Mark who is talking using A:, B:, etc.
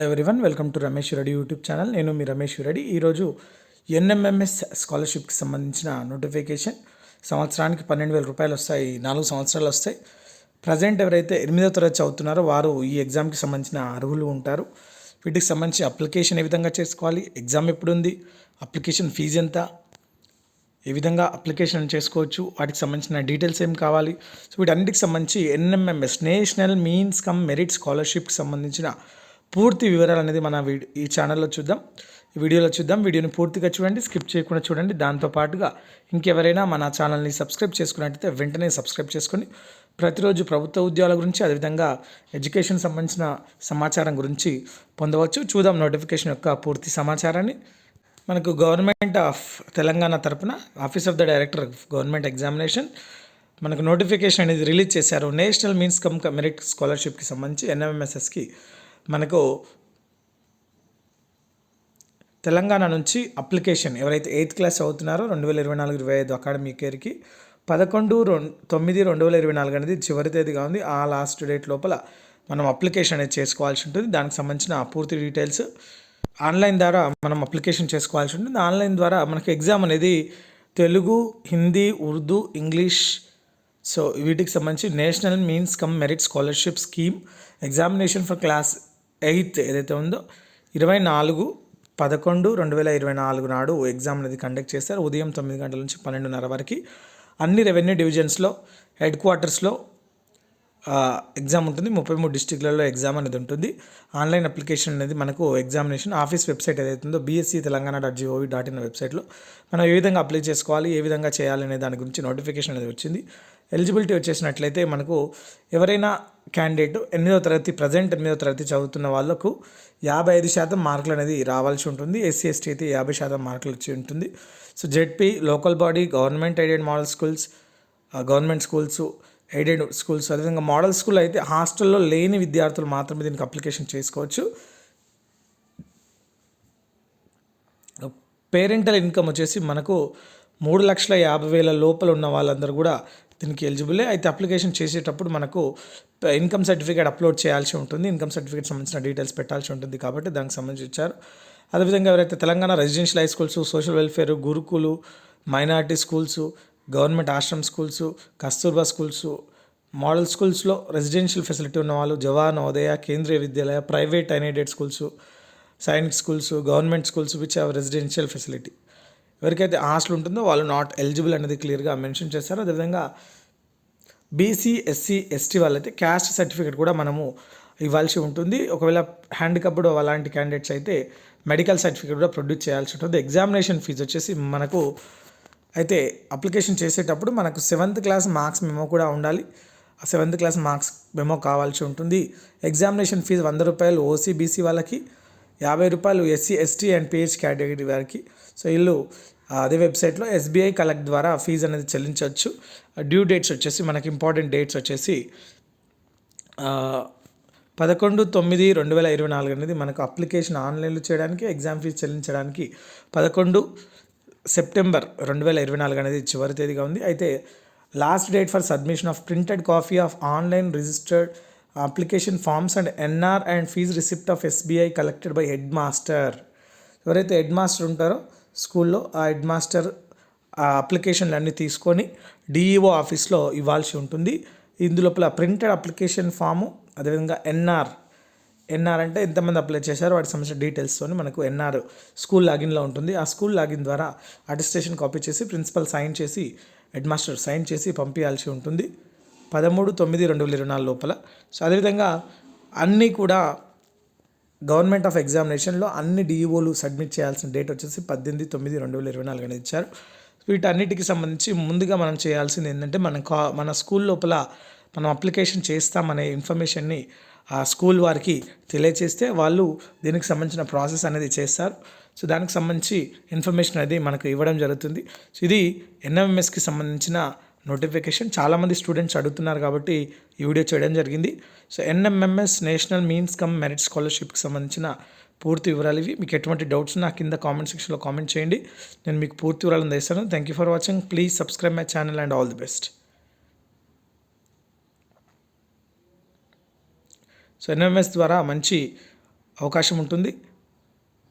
A: Everyone welcome to Ramesh Reddy YouTube channel నేను మీ రమేష్ రెడ్డి ఈరోజు ఎన్ఎంఎంఎస్ స్కాలర్షిప్కి సంబంధించిన నోటిఫికేషన్ సంవత్సరానికి పన్నెండు వేల రూపాయలు వస్తాయి. నాలుగు సంవత్సరాలు వస్తాయి. ప్రజెంట్ ఎవరైతే ఎనిమిదో తరగతి చదువుతున్నారో వారు ఈ ఎగ్జామ్కి సంబంధించిన అర్హులు ఉంటారు. వీటికి సంబంధించి అప్లికేషన్ ఏ విధంగా చేసుకోవాలి? ఎగ్జామ్ ఎప్పుడు ఉంది అప్లికేషన్ ఫీజు ఎంత? ఏ విధంగా అప్లికేషన్ చేసుకోవచ్చు? వాటికి సంబంధించిన డీటెయిల్స్ ఏం కావాలి? సో వీటన్నిటికి సంబంధించి NMMS national means cum merit స్కాలర్షిప్కి సంబంధించిన పూర్తి వివరాలు అనేది మన వీడి ఈ ఛానల్లో చూద్దాం. ఈ వీడియోలో చూద్దాం. వీడియోని పూర్తిగా చూడండి స్కిప్ చేయకుండా చూడండి. దాంతో పాటుగా ఇంకెవరైనా మన ఛానల్ని సబ్స్క్రైబ్ చేసుకున్నట్టయితే వెంటనే సబ్స్క్రైబ్ చేసుకొని ప్రతిరోజు ప్రభుత్వ ఉద్యోగాల గురించి అదేవిధంగా ఎడ్యుకేషన్ సంబంధించిన సమాచారం గురించి పొందవచ్చు. చూద్దాం నోటిఫికేషన్ యొక్క పూర్తి సమాచారాన్ని. మనకు గవర్నమెంట్ ఆఫ్ తెలంగాణ తరపున office of the director of government examination మనకు నోటిఫికేషన్ అనేది రిలీజ్ చేశారు. నేషనల్ మీన్స్ కమ్ మెరిట్ స్కాలర్షిప్కి సంబంధించి ఎన్ఎంఎస్ఎస్కి మనకు తెలంగాణ నుంచి అప్లికేషన్ ఎవరైతే ఎయిత్ క్లాస్ చదువుతున్నారో రెండు వేల ఇరవై నాలుగు ఇరవై ఐదు అకాడమిక్ ఇయర్కి పదకొండు రెండు తొమ్మిది రెండు వేల ఇరవై నాలుగు అనేది చివరి తేదీగా ఉంది. ఆ లాస్ట్ డేట్ లోపల మనం అప్లికేషన్ అనేది చేసుకోవాల్సి ఉంటుంది. దానికి సంబంధించిన పూర్తి డీటెయిల్స్ ఆన్లైన్ ద్వారా మనం అప్లికేషన్ చేసుకోవాల్సి ఉంటుంది. ఆన్లైన్ ద్వారా మనకి ఎగ్జామ్ అనేది తెలుగు హిందీ ఉర్దూ ఇంగ్లీష్ సో వీటికి సంబంధించి national means cum merit scholarship scheme examination for class eighth ఏదైతే ఉందో ఇరవై నాలుగు పదకొండు రెండు వేల ఇరవై నాలుగు నాడు ఎగ్జామ్ అనేది కండక్ట్ చేస్తారు ఉదయం తొమ్మిది గంటల నుంచి పన్నెండున్నర వరకు. అన్ని రెవెన్యూ డివిజన్స్లో హెడ్ క్వార్టర్స్లో ఎగ్జామ్ ఉంటుంది. ముప్పై మూడు డిస్టిక్లలో ఎగ్జామ్ అనేది ఉంటుంది. ఆన్లైన్ అప్లికేషన్ అనేది మనకు ఎగ్జామినేషన్ ఆఫీస్ వెబ్సైట్ ఏదైతే ఉందో BSC Telangana dot GOV dot in వెబ్సైట్లో మనం ఏ విధంగా అప్లై చేసుకోవాలి ఏ విధంగా చేయాలి అనే దాని గురించి నోటిఫికేషన్ అనేది వచ్చింది. ఎలిజిబిలిటీ వచ్చేసినట్లయితే మనకు ఎవరైనా క్యాండిడేట్ ఎనిమిదో తరగతి ప్రజెంట్ ఎనిమిదో తరగతి చదువుతున్న వాళ్ళకు యాభై ఐదు శాతం మార్కులు అనేది రావాల్సి ఉంటుంది. ఎస్సీ ఎస్టీ అయితే యాభై శాతం మార్కులు వచ్చి ఉంటుంది. So ZP local body government aided model schools government schools aided schools అదేవిధంగా మోడల్ స్కూల్ అయితే హాస్టల్లో లేని విద్యార్థులు మాత్రమే దీనికి అప్లికేషన్ చేసుకోవచ్చు. పేరెంటల్ ఇన్కమ్ వచ్చేసి మనకు మూడు లక్షల యాభై వేల లోపల ఉన్న వాళ్ళందరూ కూడా దీనికి ఎలిజిబులే. అయితే అప్లికేషన్ చేసేటప్పుడు మనకు ఇన్కమ్ సర్టిఫికేట్ అప్లోడ్ చేయాల్సి ఉంటుంది. ఇన్కమ్ సర్టిఫికేట్ సంబంధించిన డీటెయిల్స్ పెట్టాల్సి ఉంటుంది కాబట్టి దానికి సంబంధించి ఇచ్చారు. అదేవిధంగా ఎవరైతే Telangana residential high schools social welfare గురుకులు minority schools government ashram schools Kasturba schools model స్కూల్స్లో రెసిడెన్షియల్ ఫెసిలిటీ ఉన్న వాళ్ళు Jawahar Navodaya Kendriya Vidyalaya private unaided schools Sainik schools government schools which have residential facility ఎవరికైతే hostel ఉంటుందో వాళ్ళు not eligible అనేది క్లియర్గా mention చేస్తారు అదేవిధంగా బీసీ ఎస్సీ ఎస్టీ వాళ్ళైతే క్యాస్ట్ సర్టిఫికేట్ కూడా మనము ఇవ్వాల్సి ఉంటుంది. ఒకవేళ హ్యాండికప్డ్ అలాంటి క్యాండిడేట్స్ అయితే మెడికల్ సర్టిఫికేట్ కూడా ప్రొడ్యూస్ చేయాల్సి ఉంటుంది. ఎగ్జామినేషన్ ఫీజు వచ్చేసి మనకు అయితే అప్లికేషన్ చేసేటప్పుడు మనకు సెవెంత్ క్లాస్ మార్క్స్ మెమో కూడా ఉండాలి. ఆ సెవెంత్ క్లాస్ మార్క్స్ మెమో కావాల్సి ఉంటుంది. ఎగ్జామినేషన్ ఫీజు వంద రూపాయలు ఓసీ బీసీ వాళ్ళకి యాభై రూపాయలు SC ST and PH category వారికి. సో వీళ్ళు అదే వెబ్సైట్లో ఎస్బీఐ కలెక్ట్ ద్వారా ఫీజు అనేది చెల్లించవచ్చు. డ్యూ డేట్స్ వచ్చేసి మనకి ఇంపార్టెంట్ డేట్స్ వచ్చేసి పదకొండు తొమ్మిది రెండు వేల ఇరవై నాలుగు అనేది మనకు అప్లికేషన్ ఆన్లైన్లో చేయడానికి ఎగ్జామ్ ఫీజు చెల్లించడానికి పదకొండు సెప్టెంబర్ రెండు వేల ఇరవై నాలుగు అనేది చివరి తేదీగా ఉంది. అయితే last date for submission of printed copy of online registered application forms and NR and fee receipt of SBI collected by headmaster ఎవరైతే హెడ్ మాస్టర్ ఉంటారో స్కూల్లో ఆ హెడ్ మాస్టర్ ఆ అప్లికేషన్లు అన్నీ తీసుకొని డిఈఓ ఆఫీస్లో ఇవ్వాల్సి ఉంటుంది. ఇందులోపల ప్రింటెడ్ అప్లికేషన్ ఫాము అదేవిధంగా ఎన్ఆర్ ఎన్ఆర్ అంటే ఎంతమంది అప్లై చేశారో వాటి సంబంధించిన డీటెయిల్స్తో మనకు ఎన్ఆర్ స్కూల్ లాగిన్లో ఉంటుంది. ఆ స్కూల్ లాగిన్ ద్వారా అటెస్టేషన్ కాపీ చేసి ప్రిన్సిపల్ సైన్ చేసి హెడ్ మాస్టర్ సైన్ చేసి పంపించాల్సి ఉంటుంది. పదమూడు తొమ్మిది రెండు వేల ఇరవై నాలుగు లోపల. సో అదేవిధంగా అన్నీ కూడా గవర్నమెంట్ ఆఫ్ ఎగ్జామినేషన్లో అన్ని డిఈఓలు సబ్మిట్ చేయాల్సిన డేట్ వచ్చేసి పద్దెనిమిది తొమ్మిది రెండు వేల ఇరవై నాలుగు అనేది ఇచ్చారు. వీటన్నిటికి సంబంధించి ముందుగా మనం చేయాల్సింది ఏంటంటే మన కా మన స్కూల్ లోపల మనం అప్లికేషన్ చేస్తామనే ఇన్ఫర్మేషన్ని ఆ స్కూల్ వారికి తెలియచేస్తే వాళ్ళు దీనికి సంబంధించిన ప్రాసెస్ అనేది చేస్తారు. సో దానికి సంబంధించి ఇన్ఫర్మేషన్ అనేది మనకు ఇవ్వడం జరుగుతుంది. సో ఇది ఎన్ఎంఎస్కి సంబంధించిన నోటిఫికేషన్. చాలామంది స్టూడెంట్స్ అడుగుతున్నారు కాబట్టి ఈ వీడియో చేయడం జరిగింది. So NMMS national means cum merit స్కాలర్షిప్కి సంబంధించిన పూర్తి వివరాలు ఇవి. మీకు ఎటువంటి డౌట్స్ నా కింద కామెంట్ సెక్షన్లో కామెంట్ చేయండి. నేను మీకు పూర్తి వివరాలు అందిస్తాను. Thank you for watching. Please subscribe my channel and all the best. So NMS ద్వారా మంచి అవకాశం ఉంటుంది.